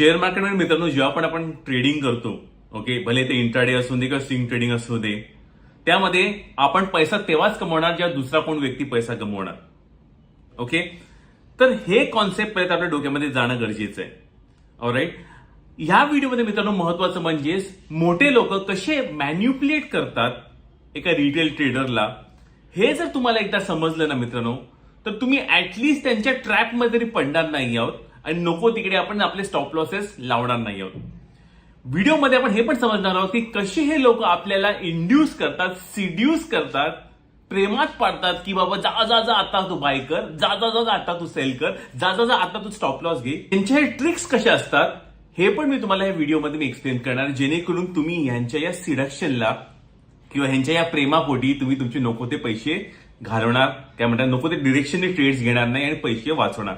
Share मार्केटमध्ये मित्रांनो जेव्हा पण आपण ट्रेडिंग करतो ओके भले ते इंट्राडे असू दे किंवा स्विंग ट्रेडिंग असू दे त्यामध्ये आपण पैसा तेव्हाच कमवणार जेव्हा दुसरा कोण व्यक्ती पैसा कमवणार. ओके तर हे कॉन्सेप्ट पर्यंत आपल्या डोक्यामध्ये जाणं गरजेचं आहे. राईट ह्या व्हिडिओमध्ये मित्रांनो महत्वाचं म्हणजे मोठे लोक कसे मॅन्युप्युलेट करतात एका रिटेल ट्रेडरला हे जर तुम्हाला एकदा समजलं ना मित्रांनो तर तुम्ही ऍटलिस्ट त्यांच्या ट्रॅपमध्ये तरी पडणार नाही आहोत. आणि नको तिकडे आपण आपले स्टॉप लॉसेस लावणार नाही आहोत. व्हिडिओमध्ये आपण हे पण समजणार आहोत की कसे हे लोक आपल्याला इंड्यूस करतात सिड्यूस करतात प्रेमात पाडतात की बाबा जा जा जा आता तू बाय कर जा जा जा जा आता तू सेल कर जा जा जा आता तू स्टॉप लॉस घे. त्यांच्या हे ट्रिक्स कशा असतात हे पण मी तुम्हाला या व्हिडिओमध्ये मी एक्सप्लेन करणार जेणेकरून तुम्ही यांच्या या सिडक्शनला किंवा ह्यांच्या या प्रेमापोटी तुम्ही तुमचे नको ते पैसे घालवणार काय म्हणतात नको ते डिरेक्शनने ट्रेड्स घेणार नाही आणि पैसे वाचवणार.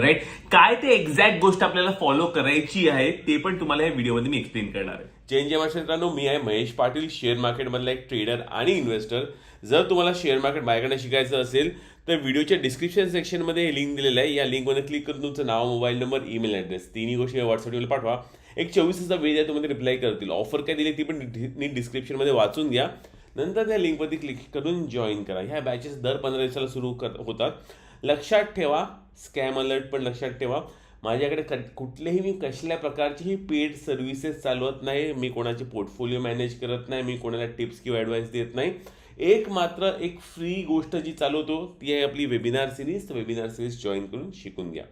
राईट काय ते एक्झॅक्ट गोष्ट आपल्याला फॉलो करायची आहे ते पण तुम्हाला या व्हिडिओमध्ये मी एक्सप्लेन करणार आहे. चेंज जे मित्रांनो. मी आहे महेश पाटील शेअर मार्केटमधला एक ट्रेडर आणि इन्व्हेस्टर जर तुम्हाला शेअर मार्केट माझ्याकडे शिकायचं असेल तर व्हिडिओच्या डिस्क्रिप्शन सेक्शनमध्ये हे लिंक दिलेलं आहे. या लिंकमध्ये क्लिक करून तुमचं नाव मोबाईल नंबर ईमेल ॲड्रेस तिन्ही गोष्टी व्हॉट्सअपवर पाठवा. एक चोवीसचा वेळ आहे तुम्हाला रिप्लाय करतील. ऑफर काय दिली ती पण नीट डिस्क्रिप्शनमध्ये वाचून घ्या. नंतर त्या लिंकवरती क्लिक करून जॉईन करा. ह्या बॅचेस दर पंधरा दिवसाला सुरू कर होतात. लक्षात ठेवा स्कॅम अलर्ट पण लक्षात ठेवा. माझ्याकडे क- कुठलेही मी कसल्या प्रकारचीही पेड सर्व्हिसेस चालवत नाही मी कोणाचे पोर्टफोलिओ मॅनेज करत नाही मी कोणाला टिप्स किंवा ॲडवाईस देत नाही. एक मात्र एक फ्री गोष्ट जी चालवतो ती आहे आपली वेबिनार सिरीज तर वेबिनार सिरीज जॉईन करून शिकून घ्या.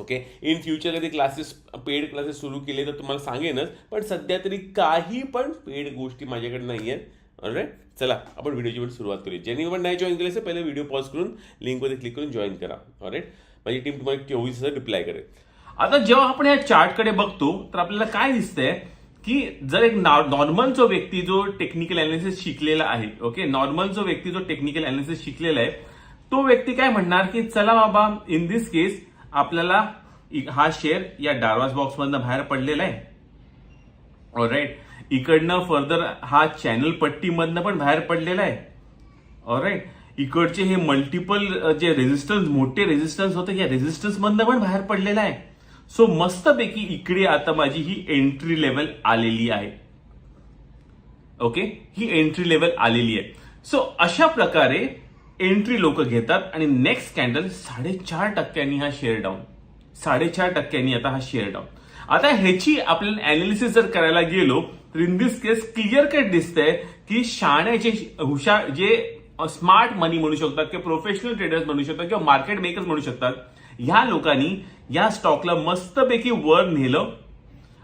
ओके इन फ्युचर कधी क्लासेस पेड क्लासेस सुरू केले तर तुम्हाला सांगेनच पण सध्या तरी काही पण पेड गोष्टी माझ्याकडे नाही आहेत ऑलराईट चला आपण व्हिडिओची पण सुरुवात करूया. ज्यांनी पण नाही जॉईन केलं असेल पहिले व्हिडिओ पॉज करून लिंकमध्ये क्लिक करून जॉईन करा. ऑलराईट माझी टीम तुम्हाला चोवीस रिप्लाय करेल. आता जेव्हा आपण या चार्टकडे बघतो तर आपल्याला काय दिसतंय? की जर एक नॉर्मल जो व्यक्ती जो टेक्निकल अनालिसिस शिकलेला आहे ओके नॉर्मल जो व्यक्ती जो टेक्निकल अनालिसिस शिकलेला आहे तो व्यक्ती काय म्हणणार की चला बाबा इन दिस केस आपल्याला हा शेअर या डार्वास बॉक्स मधनं बाहेर पडलेला आहे. राईट इकडनं फर्दर हा चॅनल पट्टीमधनं पण बाहेर पडलेला आहे. ऑलराईट इकडचे हे मल्टिपल जे रेझिस्टन्स मोठे रेजिस्टन्स होते या रेझिस्टन्समधनं पण बाहेर पडलेला आहे. सो मस्तपैकी इकडे आता माझी ही एंट्री लेवल आलेली आहे. ओके ही एंट्री लेवल आलेली आहे. सो अशा प्रकारे एंट्री लोक घेतात आणि नेक्स्ट कॅन्डल साडेचार टक्क्यांनी हा शेअर डाऊन साडेचार टक्क्यांनी आता हा शेअर डाऊन आता ह्याची आपल्याला अनालिसिस जर करायला गेलो in this case clear cut दिसतंय की शाण्याचे हुशार जे स्मार्ट मनी म्हणू शकतात किंवा प्रोफेशनल ट्रेडर्स म्हणू शकतात किंवा मार्केट मेकर्स म्हणू शकतात ह्या लोकांनी या स्टॉकला मस्तपैकी वर नेलं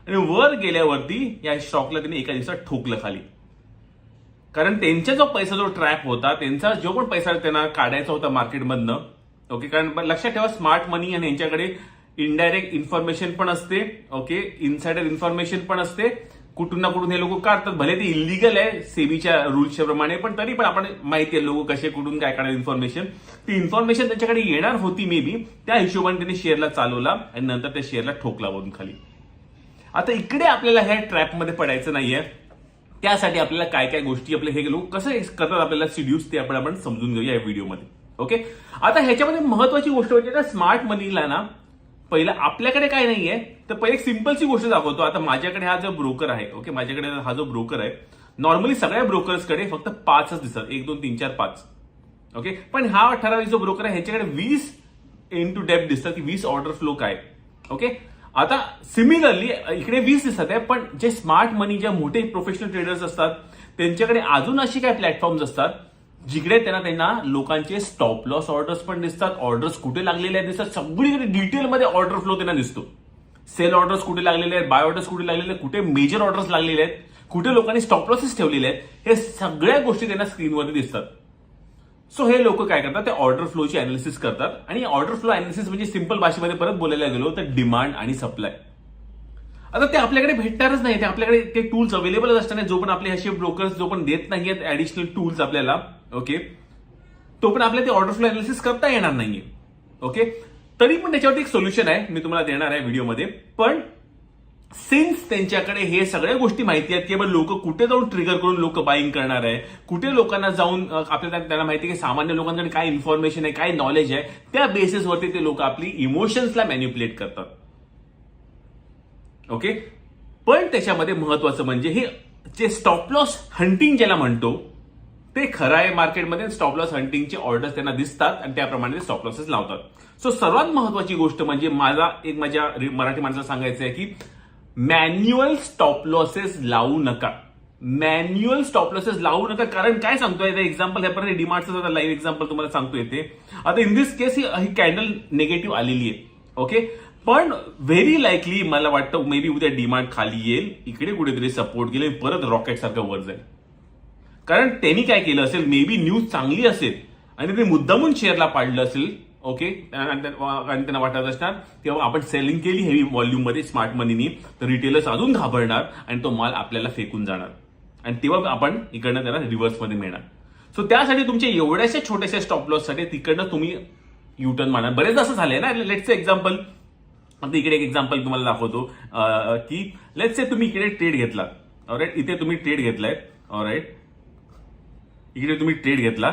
आणि वर गेल्यावरती या स्टॉकला त्यांनी एका दिवसात ठोकलं खाली. कारण त्यांचा जो पैसा जो ट्रॅप होता त्यांचा जो पण पैसा त्यांना काढायचा होता मार्केटमधनं ओके कारण लक्षात ठेवा स्मार्ट मनी आणि यांच्याकडे इनडायरेक्ट इन्फॉर्मेशन पण असते ओके इनसाइडर इन्फॉर्मेशन पण असते कुठून ना कुठून हे लोक काढतात. भले ते इलिगल आहे सेबीच्या रूल्सच्या प्रमाणे पण तरी पण आपण माहिती आहे लोक कसे कुठून काय काढायला इन्फॉर्मेशन ती इन्फॉर्मेशन त्याच्याकडे येणार होती मे बी त्या हिशोबाने त्यांनी शेअरला चालवला आणि नंतर त्या शेअरला ठोकला वरून खाली. आता इकडे आपल्याला ह्या ट्रॅपमध्ये पडायचं नाहीये. त्यासाठी आपल्याला काय काय गोष्टी आपले हे लोक कसं करतात आपल्याला सिड्यूस ते आपण आपण समजून घेऊया या व्हिडिओमध्ये ओके आता ह्याच्यामध्ये महत्वाची गोष्ट म्हणजे स्मार्ट मनीला ना पहिलं आपल्याकडे काय नाहीये तर पहिले एक सिम्पलची गोष्ट दाखवतो. आता माझ्याकडे हा जो ब्रोकर आहे ओके? माझ्याकडे हा जो ब्रोकर आहे नॉर्मली सगळ्या ब्रोकर्सकडे फक्त पाचच दिसतात. एक दोन तीन चार पाच. ओके? पण हा ठराविक जो ब्रोकर आहे ह्याच्याकडे वीस इन टू डेप दिसतात की वीस ऑर्डर फ्लो काय ओके? आता सिमिलरली इकडे वीस दिसत आहे पण जे स्मार्ट मनी ज्या मोठे प्रोफेशनल ट्रेडर्स असतात त्यांच्याकडे अजून अशी काय प्लॅटफॉर्म्स असतात जिकडे त्यांना त्यांना लोकांचे स्टॉप लॉस ऑर्डर्स पण दिसतात ऑर्डर्स कुठे लागलेले आहेत दिसतात सगळीकडे डिटेलमध्ये ऑर्डर फ्लो त्यांना दिसतो. सेल ऑर्डर्स कुठे लागलेले आहेत बाय ऑर्डर्स कुठे लागलेले आहेत कुठे मेजर ऑर्डर्स लागलेले आहेत कुठे लोकांनी स्टॉप लॉसेस ठेवलेले आहेत हे सगळ्या गोष्टी त्यांना स्क्रीनवरती दिसतात. सो हे लोक काय करतात ते ऑर्डर फ्लोची अनालिसिस करतात. आणि ऑर्डर फ्लो अनालिसिस म्हणजे सिंपल भाषेमध्ये परत बोलायला गेलो तर डिमांड आणि सप्लाय आता ते आपल्याकडे भेटणारच नाही. ते आपल्याकडे ते टूल्स अवेलेबलच असताना जो पण आपले असे ब्रोकर्स जो पण देत नाहीयेत ऍडिशनल टूल्स आपल्याला ओके तो पण आपल्याला ते ऑर्डर फ्लो अनालिसिस करता येणार नाहीये ओके तरी पण त्याच्यावरती एक सोल्युशन आहे मी तुम्हाला देणार आहे व्हिडिओमध्ये पण सिन्स त्यांच्याकडे हे सगळ्या गोष्टी माहिती आहेत की बाबा लोक कुठे जाऊन ट्रिगर करून लोक बाईंग करणार आहे कुठे लोकांना जाऊन आपल्याला त्यांना माहिती आहे की सामान्य लोकांकडे काय इन्फॉर्मेशन आहे काय नॉलेज आहे त्या बेसिसवरती ते लोक आपली इमोशन्सला मॅन्युप्युलेट करतात. ओके? पण त्याच्यामध्ये महत्वाचं म्हणजे हे जे स्टॉप लॉस हंटिंग ज्याला म्हणतो ते खरं आहे मार्केटमध्ये स्टॉप लॉस हंटिंगचे ऑर्डर्स त्यांना दिसतात आणि त्याप्रमाणे स्टॉप लॉसेस लावतात. सो सर्वात महत्वाची गोष्ट म्हणजे मला एक माझ्या रि- मराठी माणसाला सांगायचं आहे की मॅन्युअल स्टॉप लॉसेस लावू नका. मॅन्युअल स्टॉप लॉसेस लावू नका. कारण काय सांगतोय एक्झाम्पल ह्यापर्यंत डिमार्टचं लाईव्ह एक्झाम्पल तुम्हाला सांगतो येते. आता इन दिस केस ही ही कॅन्डल निगेटिव्ह आलेली आहे. ओके पण व्हेरी लाईकली मला वाटतं मे बी उद्या डिमांड खाली येईल. इकडे कुठेतरी सपोर्ट केले परत रॉकेट सारखं वर जाईल. कारण त्यांनी काय केलं असेल मे बी न्यूज चांगली असेल आणि ते मुद्दामून शेअरला पाडलं असेल ओके आणि त्यांना वाटत असणार तेव्हा आपण सेलिंग केली हेवी व्हॉल्यूममध्ये स्मार्ट मनीनी तर रिटेलर्स अजून घाबरणार आणि तो माल आपल्याला फेकून जाणार. आणि तेव्हा आपण इकडनं त्याला रिव्हर्समध्ये मिळणार. सो त्यासाठी तुमच्या एवढ्याशा छोट्याशा स्टॉप लॉससाठी तिकडनं तुम्ही युटर्न मारणार. बरेच असं झालंय ना लेट्स एक्झाम्पल आता इकडे एक एक्झाम्पल तुम्हाला दाखवतो. की लेट्स से तुम्ही इकडे ट्रेड घेतला. ऑराईट इथे तुम्ही ट्रेड घेतलाय. ऑराईट इकडे तुम्ही ट्रेड घेतला.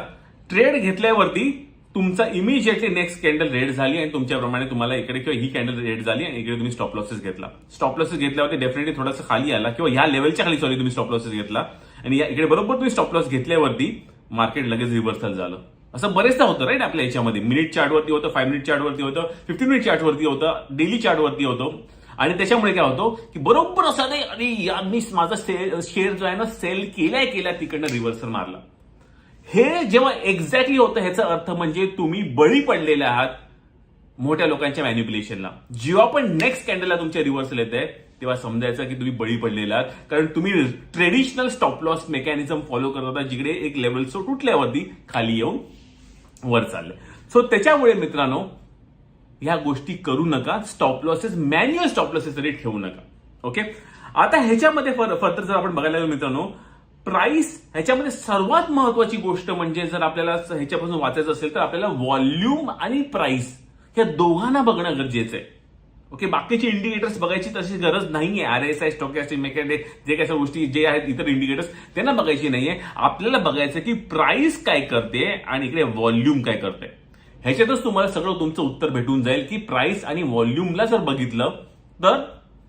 ट्रेड घेतल्यावरती तुमचा इमिजिएटली नेक्स्ट कॅन्डल रेड झाली आणि तुमच्याप्रमाणे तुम्हाला इकडे किंवा ही कॅन्डल रेड झाली आणि इकडे तुम्ही स्टॉप लॉसेस घेतला. स्टॉप लॉसेस घेतल्यावरती डेफिनेटली थोडासा खाली आला किंवा ह्या लेवलच्या खाली सॉरी तुम्ही स्टॉप लॉसेस घेतला. आणि या इकडे बरोबर तुम्ही स्टॉप लॉस घेतल्यावरती मार्केट लगेच रिव्हर्सल झालं. असं बरेचदा होतं राईट आपल्या याच्यामध्ये. मिनिट चार्टवरती होतं फाईव्ह मिनिट चार्टवरती होतं फिफ्टीन मिनिट चार्टवरती होतं डेली चार्टवरती होतं. आणि त्याच्यामुळे काय होतं की बरोबर असं नाही अरे यांनी माझा शेअर जो आहे ना सेल केलाय केला तिकडनं रिव्हर्सल मारला. हे जेव्हा एक्झॅक्टली होतं ह्याचा अर्थ म्हणजे तुम्ही बळी पडलेले आहात मोठ्या लोकांच्या मॅन्युप्युलेशनला जेव्हा पण नेक्स्ट कॅन्डलला तुमच्या रिव्हर्सल येत आहे तेव्हा समजायचं की तुम्ही बळी पडलेले आहात. कारण तुम्ही traditional stop loss mechanism follow करत होता जिकडे एक लेवल सो तुटल्यावरती खाली येऊन वर चाललं. सो त्याच्यामुळे मित्रांनो ह्या गोष्टी करू नका. Stop losses manual stop losses तरी ठेवू नका. ओके आता ह्याच्यामध्ये फर्दर जर आपण बघायला गेलो मित्रांनो प्राइस ह्याच्यामध्ये सर्वात महत्वाची गोष्ट म्हणजे जर आपल्याला ह्याच्यापासून वाचायचं असेल तर आपल्याला व्हॉल्यूम आणि प्राइस ह्या दोघांना बघणं गरजेचं आहे. ओके बाकीचे इंडिकेटर्स बघायची तशी गरज नाहीये. R S I stochastic mechanic जे काही गोष्टी जे आहेत इतर इंडिकेटर्स त्यांना बघायची नाहीये. आपल्याला बघायचं की प्राइस काय करते आणि इकडे व्हॉल्यूम काय करते. ह्याच्यातच तुम्हाला सगळं तुमचं उत्तर भेटून जाईल की प्राइस आणि व्हॉल्यूमला जर बघितलं तर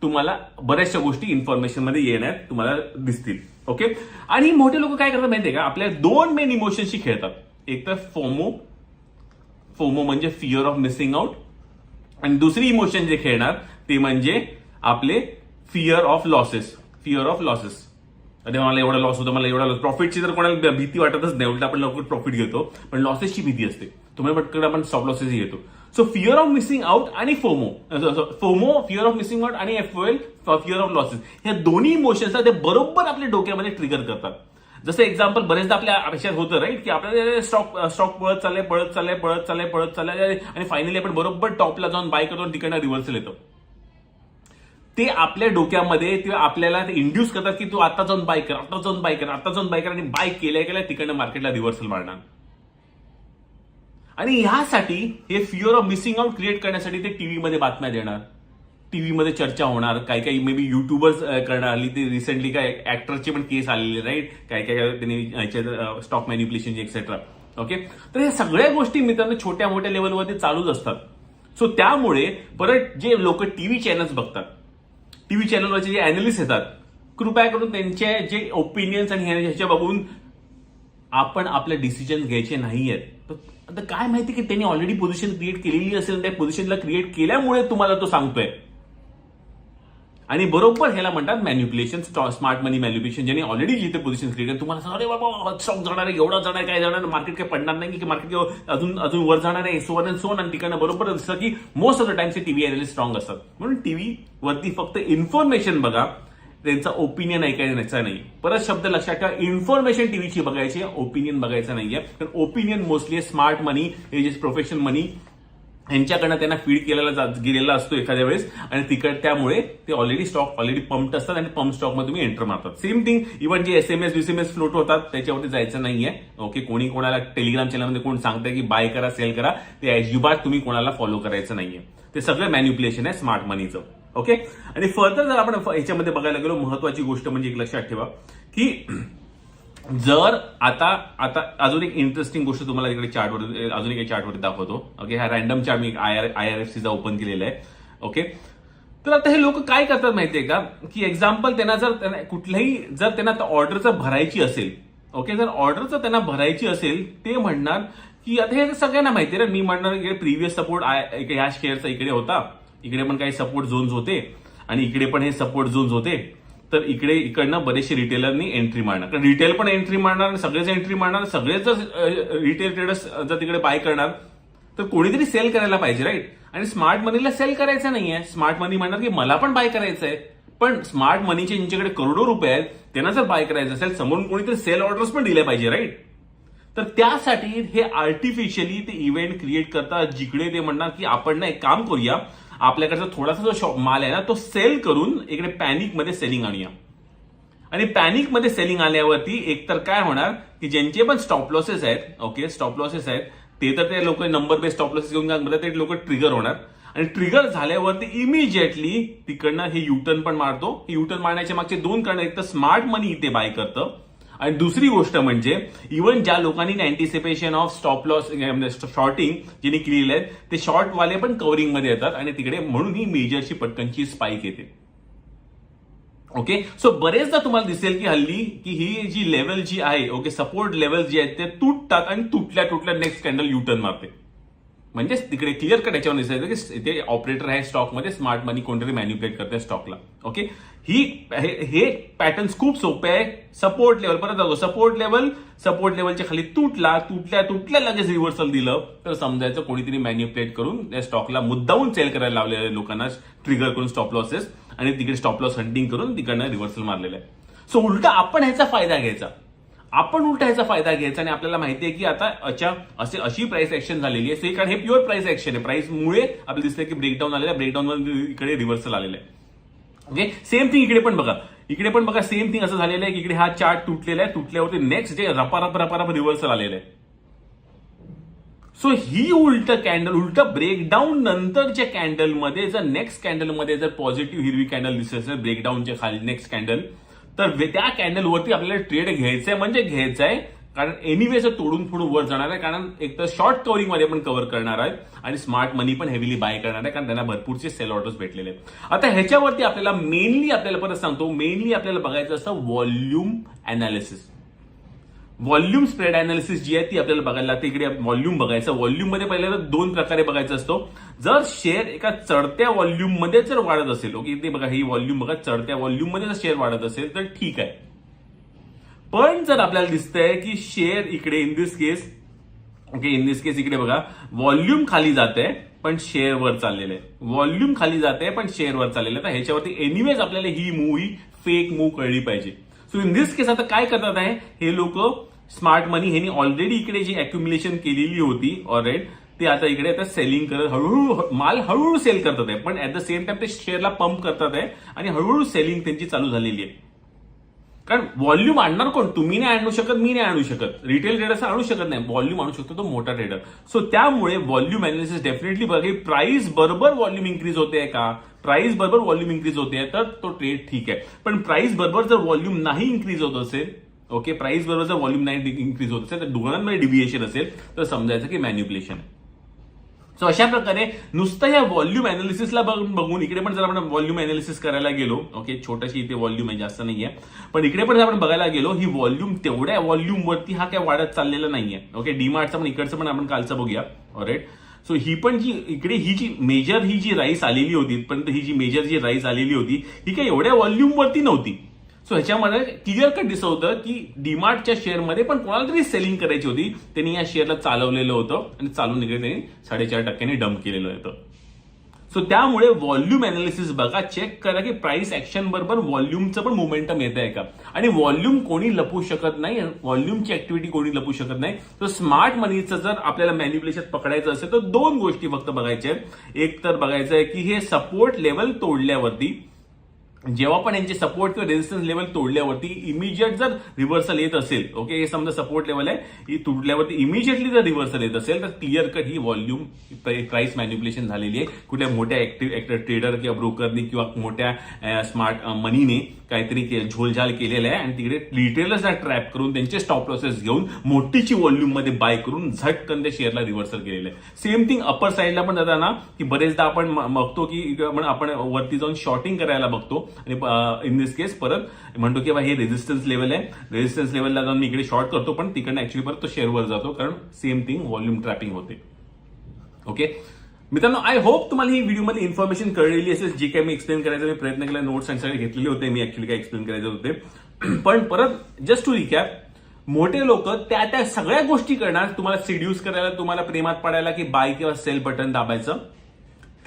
तुम्हाला बऱ्याचशा गोष्टी इन्फॉर्मेशनमध्ये येण्यात तुम्हाला दिसतील. ओके आणि मोठे लोक काय करतात माहितीये का? आपल्या दोन मेन इमोशनशी खेळतात. एक तर फोमो फोमो म्हणजे फिअर ऑफ मिसिंग आउट आणि दुसरी इमोशन जे खेळणार ते म्हणजे आपले fear of losses fear of losses अरे मला एवढा लॉस होतो मला एवढा लॉस प्रॉफिटची तर कोणाला भीती वाटतच नाही उलट आपण लवकर प्रॉफिट घेतो पण लॉसेसची भीती असते. तुम्हाला पटकन आपण स्टॉप लॉसेसही घेतो. So fear of missing out आणि FOMO FOMO fear of missing out आणि एफ फिअर ऑफ लॉसेस या दोन्ही इमोशन्स ते बरोबर आपल्या डोक्यामध्ये ट्रिगर करतात. जसं एक्झाम्पल बरेचदा आपल्या आयुष्यात होतं राईट की आपल्याला स्टॉक स्टॉक पळत चालले पळत चालले पळत चालले पळत चालले आणि फायनली आपण बरोबर टॉपला जाऊन बाय करतो तिकडनं रिव्हर्सल येतो ते आपल्या डोक्यामध्ये ते आपल्याला इंड्यूस करतात की तू आता जाऊन बाय कर आता जाऊन बाय कर आता जाऊन बाय कर आणि बाय केल्या केल्या तिकडनं मार्केटला रिव्हर्सल मारणार. आणि ह्यासाठी हे fear of missing out create करण्यासाठी ते टीव्हीमध्ये बातम्या देणार. टी व्हीमध्ये चर्चा होणार काही काही मे बी युट्यूबर्स करणार. आली ते रिसेंटली काय ऍक्टरचे पण केस आलेले राईट काय काय त्यांनी स्टॉक मॅन्युप्युलेशन एक्सेट्रा ओके तर या सगळ्या गोष्टी मित्रांनो छोट्या मोठ्या लेवलवरती चालूच असतात. सो त्यामुळे परत जे लोक टीव्ही चॅनल्स बघतात टीव्ही चॅनलवरचे जे अॅनालिस्ट येतात कृपया करून त्यांचे जे ओपिनियन्स आणि ह्याच्या बघून आपण आपले डिसिजन घ्यायचे नाही आहेत आता काय माहिती की त्यांनी ऑलरेडी पोझिशन क्रिएट केलेली असेल त्या पोझिशनला क्रिएट केल्यामुळे तुम्हाला तो सांगतोय. आणि बरोबर ह्याला म्हणतात मॅन्युप्युलेशन स्मार्ट मनी मॅन्युप्युलेशन ज्याने ऑलरेडी जिथे पोझिशन क्रिएट तुम्हाला सांगा, अरे बाबा स्टॉक जाणार आहे एवढा जाणार काय जाणार मार्केट काय पडणार नाही की मार्केट अजून अजून वर जाणार आहे सोन आणि सोन आणि तिकडनं बरोबर दिसतं की most of the times TV analyst strong असतात. म्हणून टीव्ही वरती फक्त इन्फॉर्मेशन बघा त्यांचा ओपिनियन ऐकायचा नाही. परत शब्द लक्षात ठेवा इन्फॉर्मेशन टीव्हीची बघायची ओपिनियन बघायचं नाहीये. कारण opinion mostly smart money as जे प्रोफेशनल मनी यांच्याकडनं त्यांना फीड केलेला जात गेलेला असतो एखाद्या वेळेस. आणि तिकड त्यामुळे ते ऑलरेडी स्टॉक ऑलरेडी पंप्ड असतात आणि पंप स्टॉकमध्ये तुम्ही एंटर मारतात. सेम थिंग इव्हन जे S M S BCMS float होतात त्याच्यावरती जायचं नाहीये. ओके कोणी कोणाला टेलिग्राम चॅनलमध्ये कोण सांगतंय की बाय करा सेल करा ते अजिबात तुम्ही कोणाला फॉलो करायचं नाहीये. ते सगळं मॅन्युप्युलेशन आहे स्मार्ट मनीचं ओके आणि फर्दर जर आपण याच्यामध्ये बघायला गेलो महत्वाची गोष्ट म्हणजे एक लक्षात ठेवा की जर आता आता अजून एक इंटरेस्टिंग गोष्ट तुम्हाला इकडे चार्टवर अजून एक चार्टवर दाखवतो. ओके हा random chart me I R I R F सीचा ओपन केलेला आहे. ओके तर आता हे लोक काय करतात माहितीये का? की एक्झाम्पल त्यांना जर त्यांना कुठल्याही जर त्यांना ऑर्डर जर भरायची असेल ओके जर ऑर्डर जर त्यांना भरायची असेल ते म्हणणार की आता हे सगळ्यांना माहिती आहे ना मी म्हणणार इकडे प्रिव्हियस सपोर्ट ह्या शेअरचा इकडे होता. इकडे पण काही सपोर्ट झोन्स होते. आणि इकडे पण हे सपोर्ट झोन्स होते. तर इकडे इकडनं बरेचसे रिटेलरनी एंट्री मारणार. कारण रिटेल पण एंट्री मारणार आणि सगळेच एंट्री मारणार सगळेच जर रिटेल ट्रेडर्स जर तिकडे बाय करणार तर कोणीतरी सेल करायला पाहिजे राईट आणि स्मार्ट मनीला सेल करायचं नाहीये. स्मार्ट मनी म्हणणार की मला पण बाय करायचं आहे पण स्मार्ट मनीचे ज्यांच्याकडे करोडो रुपये आहेत. त्यांना जर बाय करायचं असेल समोरून कोणीतरी सेल ऑर्डर्स पण दिले पाहिजे राईट तर त्यासाठी हे आर्टिफिशियली ते इव्हेंट क्रिएट करतात जिकडे ते म्हणणार की आपण ना एक काम करूया. आपल्याकडचा थोडासा जो शॉप माल आहे ना तो सेल करून इकडे पॅनिकमध्ये सेलिंग आणूया. आणि पॅनिकमध्ये सेलिंग आल्यावरती एकतर काय होणार की ज्यांचे पण स्टॉप लॉसेस आहेत ओके स्टॉप लॉसेस आहेत ते तर ते लोक नंबर बेस स्टॉप लॉसेस घेऊन जाणार ते लोक ट्रिगर होणार. आणि ट्रिगर झाल्यावरती इमिजिएटली तिकडनं हे युटर्न पण मारतो. हे युटर्न मारण्याच्या मागचे दोन कारण एक तर स्मार्ट मनी इथे बाय करतं आणि दुसरी गोष्ट म्हणजे इव्हन ज्या लोकांनी anticipation of stop loss shorting ज्यांनी केलेले आहेत ते शॉर्ट वाले पण कव्हरिंगमध्ये येतात आणि तिकडे म्हणून ही मेजरची पटकनची स्पाईक येते. ओके सो बरेचदा तुम्हाला दिसेल की हल्ली की ही जी लेवल जी आहे ओके सपोर्ट लेवल जी आहेत ते तुटतात आणि तुटल्या तुटल्या नेक्स्ट कॅन्डल युटर्न मारते. म्हणजे तिकडे क्लिअर कट याच्यावर दिसायचं की ते ऑपरेटर आहे स्टॉकमध्ये स्मार्ट मनी कोणतरी मॅन्युप्युलेट करते स्टॉकला ओके ही हे- हे खूप सोपे आहे. सपोर्ट लेवल परत जातो. सपोर्ट लेवल सपोर्ट लेवलच्या खाली तुटला तुटल्या तुटल्या लगेच रिव्हर्सल दिलं. तर समजायचं कोणीतरी मॅन्युप्युलेट करून त्या स्टॉकला मुद्दाहून सेल करायला लावलेल्या लोकांना ट्रिगर करून स्टॉप लॉसेस आणि तिकडे स्टॉप लॉस हंटिंग करून तिकडनं रिव्हर्सल मारलेलं आहे. सो उलटा आपण ह्याचा फायदा घ्यायचा. आपण उलटा ह्याचा फायदा घ्यायचा आणि आपल्याला माहिती आहे की आता अच्छा असे अशी प्राइस ऍक्शन झालेली आहे. कारण हे प्युअर प्राइस ऍक्शन आहे. प्राइस मुळे आपल्याला दिसतंय की ब्रेकडाऊन आलेलं ब्रेकडाऊन इकडे रिव्हर्सल आलेलं आहे. ओके सेम थिंग इकडे पण बघा. इकडे पण बघा सेम थिंग असं झालेलं आहे की इकडे हा चार्ट तुटलेला आहे. तुटल्यावरती नेक्स्ट डे रपारप रपारप रिव्हर्सल आलेलं आहे. सो ही उलट कॅन्डल उलट ब्रेकडाऊन नंतरच्या कॅन्डलमध्ये जर नेक्स्ट कॅन्डलमध्ये जर पॉझिटिव्ह हिरवी कॅन्डल दिसत असेल ब्रेकडाऊनच्या खाली नेक्स्ट कॅन्डल तर त्या कॅन्डलवरती आपल्याला ट्रेड घ्यायचंय म्हणजे घ्यायचंय. कारण एनिवे जर तोडून फोडून वर जाणार आहे. कारण एक तर शॉर्ट कव्हरिंगमध्ये पण कव्हर करणार आहे आणि स्मार्ट मनी पण हेवीली बाय करणार आहे. कारण त्यांना भरपूरचे सेल ऑर्डर्स भेटलेले आहेत. आता ह्याच्यावरती आपल्याला मेनली आपल्याला परत सांगतो. मेनली आपल्याला बघायचं असतं volume analysis volume spread analysis जी आहे ती आपल्याला बघायला लागते. इकडे व्हॉल्यूम बघायचं. व्हॉल्यूममध्ये पहिल्यांदा दोन प्रकारे बघायचा असतो. जर शेअर एका चढत्या व्हॉल्यूममध्ये जर वाढत असेल ओके ते बघा ही व्हॉल्यूम बघा चढत्या व्हॉल्यूममध्ये जर शेअर वाढत असेल तर ठीक आहे. पण जर आपल्याला दिसतंय की शेअर इकडे in this case okay in this case इकडे बघा व्हॉल्यूम खाली जाते पण शेअर वर चाललेलं आहे. व्हॉल्यूम खाली जाते पण शेअर वर चाललेलं आहे. तर ह्याच्यावरती एनिवेज आपल्याला ही मूव्ही फेक मूव कळली पाहिजे. सो इन दिस केस आता काय करतात आहे? हे लोक स्मार्ट मनी ह्यांनी ऑलरेडी इकडे जी अक्युम्युलेशन केलेली होती ऑलरेडी ते आता इकडे आता सेलिंग करत हळूहळू माल हळूहळू सेल करतात आहे. पण ऍट द सेम टाइम ते शेअरला पंप करतात आहे आणि हळूहळू सेलिंग त्यांची चालू झालेली आहे. कारण व्हॉल्यूम आणणार कोण? तुम्ही नाही आणू शकत मी नाही आणू शकत. रिटेल ट्रेडर्स आणू शकत नाही. व्हॉल्यूम आणू शकतो तो मोठा ट्रेडर सो त्यामुळे व्हॉल्यूम अनालिसिस डेफिनेटली बघा प्राइस बरोबर व्हॉल्यूम इन्क्रीज होते का? प्राइस बरोबर व्हॉल्यूम इन्क्रीज होते तर तो ट्रेड ठीक आहे. पण प्राइस बरोबर जर व्हॉल्यूम नाही इन्क्रीज होत असेल ओके प्राइस बरोबर जर व्हॉल्यूम नाही इन्क्रीज होत असेल तर दोघांमध्ये डिव्हिएशन असेल तर समजायचं की मॅन्युप्युलेशन आहे. सो अशा प्रकारे नुसतं या व्हॉल्यूम अनालिसिसला बघून इकडे पण जर आपण व्हॉल्यूम अनालिसिस करायला गेलो ओके छोटीशी इथे व्हॉल्यूम आहे जास्त नाहीये. पण इकडे पण जर आपण बघायला गेलो ही व्हॉल्यूम तेवढ्या व्हॉल्यूम वरती हा काय वाढत चाललेला नाहीये. ओके डीमार्टचा पण इकडचं पण आपण कालचं बघूया. ऑरेट सो ही पण जी इकडे ही जी मेजर ही जी राईस आलेली होती पण ही जी मेजर जी राईस आलेली होती ही काय एवढ्या व्हॉल्यूम वरती नव्हती. सो ह्याच्यामध्ये क्लिअर कट दिसत होतं की डीमार्टच्या शेअरमध्ये पण कोणाला तरी सेलिंग करायची होती. त्यांनी या शेअरला चालवलेलं होतं आणि चालून इकडे त्यांनी साडेचार टक्क्यांनी डंप केलेलं होतं. सो त्यामुळे व्हॉल्यूम अनालिसिस बघा चेक करा की प्राइस ऍक्शन बरोबर व्हॉल्यूमचं पण मोमेंटम येत आहे का? आणि व्हॉल्यूम कोणी लपू शकत नाही व्हॉल्यूमची ऍक्टिव्हिटी कोणी लपू शकत नाही. तर स्मार्ट मनीचं जर आपल्याला मॅन्युप्युलेशन पकडायचं असेल तर दोन गोष्टी फक्त बघायच्या आहेत. एक तर बघायचं आहे की हे सपोर्ट लेवल तोडल्यावरती जेव्हा पण यांचे सपोर्ट किंवा रेजिस्टन्स लेवल तोडल्यावरती इमिजिएट जर रिव्हर्सल येत असेल ओके हे समजा सपोर्ट लेवल आहे ही तुटल्यावरती इमिजिएटली जर रिव्हर्सल येत असेल तर क्लिअर कट ही व्हॉल्यूम प्राइस मॅन्युप्युलेशन झालेली आहे. कुठल्या मोठ्या ऍक्टिव्ह ट्रेडर किंवा ब्रोकरनी किंवा मोठ्या स्मार्ट मनीने काहीतरी झोलझाल केलेला आहे. आणि तिकडे रिटेलर्सला ट्रॅप करून त्यांचे स्टॉप लॉसेस घेऊन मोठीची व्हॉल्यूममध्ये बाय करून झटकन त्या शेअरला रिव्हर्सल केलेलं आहे. सेम थिंग अपर साईडला पण जाताना की बरेचदा आपण बघतो की आपण वरती जाऊन शॉर्टिंग करायला बघतो. आणि इन दिस केस परत म्हणतो की हे रेजिस्टन्स लेवल आहे. रेजिस्टन्स लेवलला जाऊन मी इकडे शॉर्ट करतो पण तिकडनं ऍक्च्युली परत तो शेअरवर जातो. कारण सेम थिंग व्हॉल्यूम ट्रॅपिंग होते. ओके मित्रांनो आय होप तुम्हाला ही व्हिडिओमध्ये इन्फॉर्मेशन कळलेली असेल. जे काही मी एक्सप्लेन करायचा मी प्रयत्न केला. नोट्स आणि सगळे घेतलेले होते. मी ऍक्च्युली काय एक्सप्लेन करायचे होते. पण परत जस्ट टू रिकॅप मोठे लोक त्या त्या सगळ्या गोष्टी करणार. तुम्हाला सिड्यूस करायला तुम्हाला प्रेमात पडायला की बाय किंवा सेल बटन दाबायचं.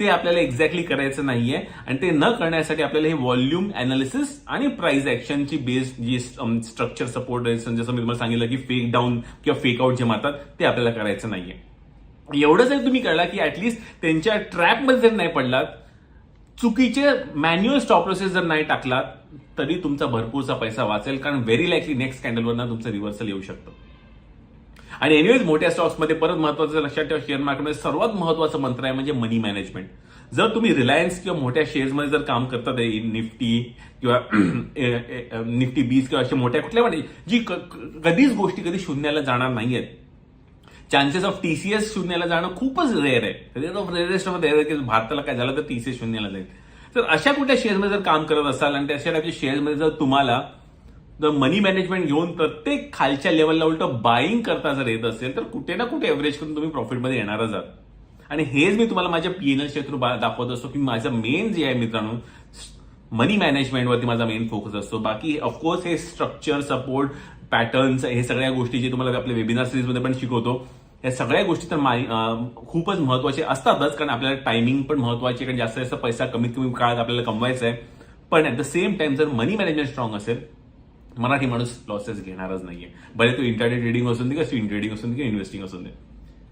ते आपल्याला एक्झॅक्टली करायचं नाहीये. आणि ते न करण्यासाठी आपल्याला हे व्हॉल्यूम अनालिसिस आणि प्राइस ऍक्शनची बेस जी um, स्ट्रक्चर सपोर्ट जसं मी तुम्हाला सांगितलं की फेक डाऊन किंवा फेक आउट जे मारतात ते आपल्याला करायचं नाहीये. एवढं जर तुम्ही कळला की ऍटलिस्ट त्यांच्या ट्रॅपमध्ये जर नाही पडलात चुकीचे मॅन्युअल स्टॉप लॉसेस जर नाही टाकलात तरी तुमचा भरपूरचा पैसा वाचेल कारण व्हेरी लाईकली नेक्स्ट कॅन्डलवरनं तुमचं रिव्हर्सल येऊ शकतं. आणि एनिवेज मोठ्या स्टॉक्समध्ये परत महत्वाचं लक्षात ठेवा शेअर मार्केटमध्ये सर्वात महत्वाचं मंत्र आहे म्हणजे मनी मॅनेजमेंट जर तुम्ही रिलायन्स किंवा मोठ्या शेअर्समध्ये जर काम करतात निफ्टी किंवा निफ्टी बीज किंवा अशा मोठ्या कुठल्या पण जी कधीच गोष्टी कधी शून्याला जाणार नाहीयेत चान्सेस ऑफ टीसीएस शून्याला जाणं खूपच रेअर आहे. Rare of rarest of rare की भारताला काय झालं तर टीसीएस शून्याला जाईल. तर अशा कुठल्या शेअर्समध्ये जर काम करत असाल आणि अशा टाईपच्या शेअर्समध्ये जर तुम्हाला जर मनी मॅनेजमेंट घेऊन प्रत्येक खालच्या लेवलला उलट बाईंग करता जर येत असेल तर कुठे ना कुठे एव्हरेज करून तुम्ही प्रॉफिटमध्ये येणारच आहात. आणि हेच मी तुम्हाला माझ्या पी एन पीएनएल क्षेत्र दाखवत असतो की माझं मेन जे आहे मित्रांनो मनी मॅनेजमेंटवरती माझा मेन फोकस असतो. बाकी ऑफकोर्स हे स्ट्रक्चर सपोर्ट पॅटर्न्स हे सगळ्या गोष्टी जे तुम्हाला आपल्या वेबिनार सिरीजमध्ये पण शिकवतो या सगळ्या गोष्टी तर माही खूपच महत्त्वाचे असतातच कारण आपल्याला टायमिंग पण महत्वाची कारण जास्त जास्त पैसा कमीत कमी काळात आपल्याला कमवायचा आहे पण ॲट द सेम टाइम जर मनी मॅनेजमेंट स्ट्रॉंग असेल मराठी माणूस लॉसेस घेणारच नाहीये. भले तो इंटरनेट ट्रेडिंग असून दे किंवा स्विंग ट्रेडिंग असून दे किंवा इन्व्हेस्टिंग असून दे.